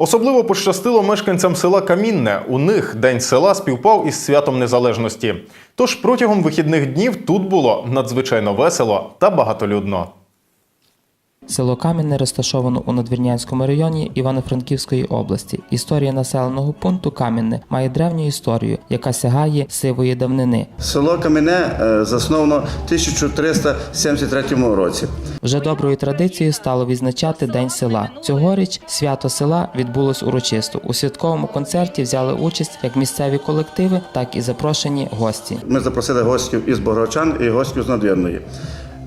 Особливо пощастило мешканцям села Камінне. У них день села співпав із святом незалежності. Тож протягом вихідних днів тут було надзвичайно весело та багатолюдно. Село Кам'яне розташовано у Надвірнянському районі Івано-Франківської області. Історія населеного пункту Кам'яне має древню історію, яка сягає сивої давнини. Село Кам'яне е, засновано в 1373 році. Вже доброю традицією стало відзначати День села. Цьогоріч свято села відбулось урочисто. У святковому концерті взяли участь як місцеві колективи, так і запрошені гості. Ми запросили гостів із Богородчан і гостів з Надвірної.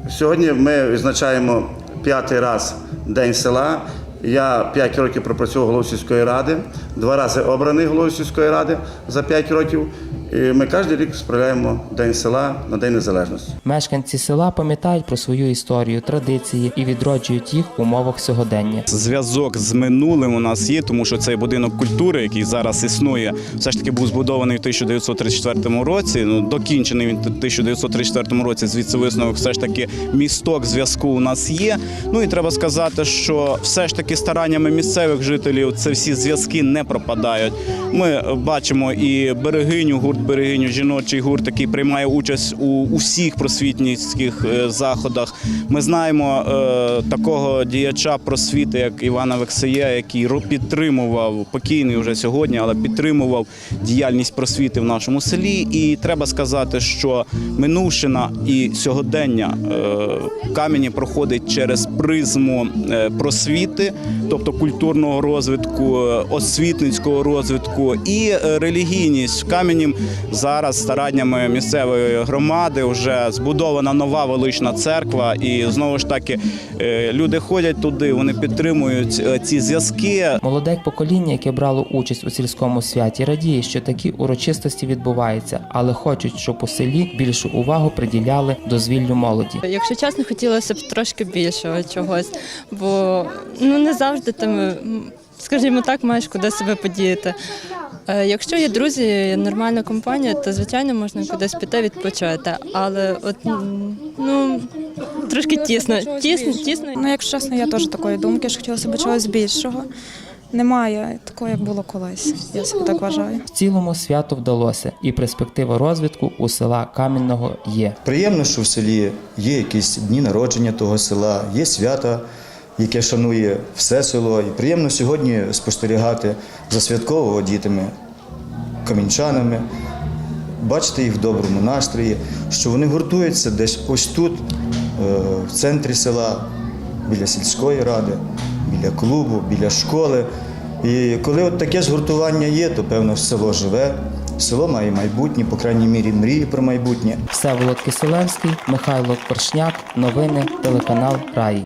Сьогодні ми відзначаємо п'ятий раз День села. Я 5 років пропрацював головою сільської ради, два рази обраний головою сільської ради за 5 років. І ми кожен рік справляємо День села на День Незалежності. Мешканці села пам'ятають про свою історію, традиції і відроджують їх в умовах сьогодення. Зв'язок з минулим у нас є, тому що цей будинок культури, який зараз існує, все ж таки був збудований в 1934 році. Ну докінчений він в 1934 році. Звідси висновок все ж таки місток зв'язку у нас є. Ну і треба сказати, що все ж таки стараннями місцевих жителів це всі зв'язки не пропадають. Ми бачимо і берегиню, гурт берегиню, жіночий гурт, який приймає участь у усіх просвітницьких е, заходах. Ми знаємо е, такого діяча просвіти, як Івана Вексея, який підтримував покійний вже сьогодні, але підтримував діяльність просвіти в нашому селі. І треба сказати, що минувшина і сьогодення е, камені проходить через призму просвіти, тобто культурного розвитку, освітницького розвитку і релігійність в камені зараз стараннями місцевої громади вже збудована нова велична церква, і знову ж таки е, люди ходять туди, вони підтримують е, ці зв'язки. Молоде покоління, яке брало участь у сільському святі, радіє, що такі урочистості відбуваються, але хочуть, щоб у селі більшу увагу приділяли дозвіллю молоді. Якщо чесно, хотілося б трошки більшого чогось, бо ну не завжди ти, м, скажімо так, маєш куди себе подіяти. Е, Якщо є друзі, нормальна компанія, то звичайно можна кудись піти відпочити. Але от ну трошки тісно, тісно, тісно. Ну, якщо чесно, я теж такої думки, що хотілося б чогось більшого. Немає такого, як було колись. Я собі так вважаю. В цілому свято вдалося, і перспектива розвитку у села Кам'яного є. Приємно, що в селі є якісь дні народження того села, є свята, яке шанує все село. І приємно сьогодні спостерігати за святково одітими камінчанами, бачити їх в доброму настрої, що вони гуртуються десь ось тут, е, в центрі села, біля сільської ради, біля клубу, біля школи. І коли от таке згуртування є, то певно село живе, село має майбутнє, по крайній мірі мріє про майбутнє. Всеволод Киселевський, Михайло Коршняк, новини, телеканал Раї.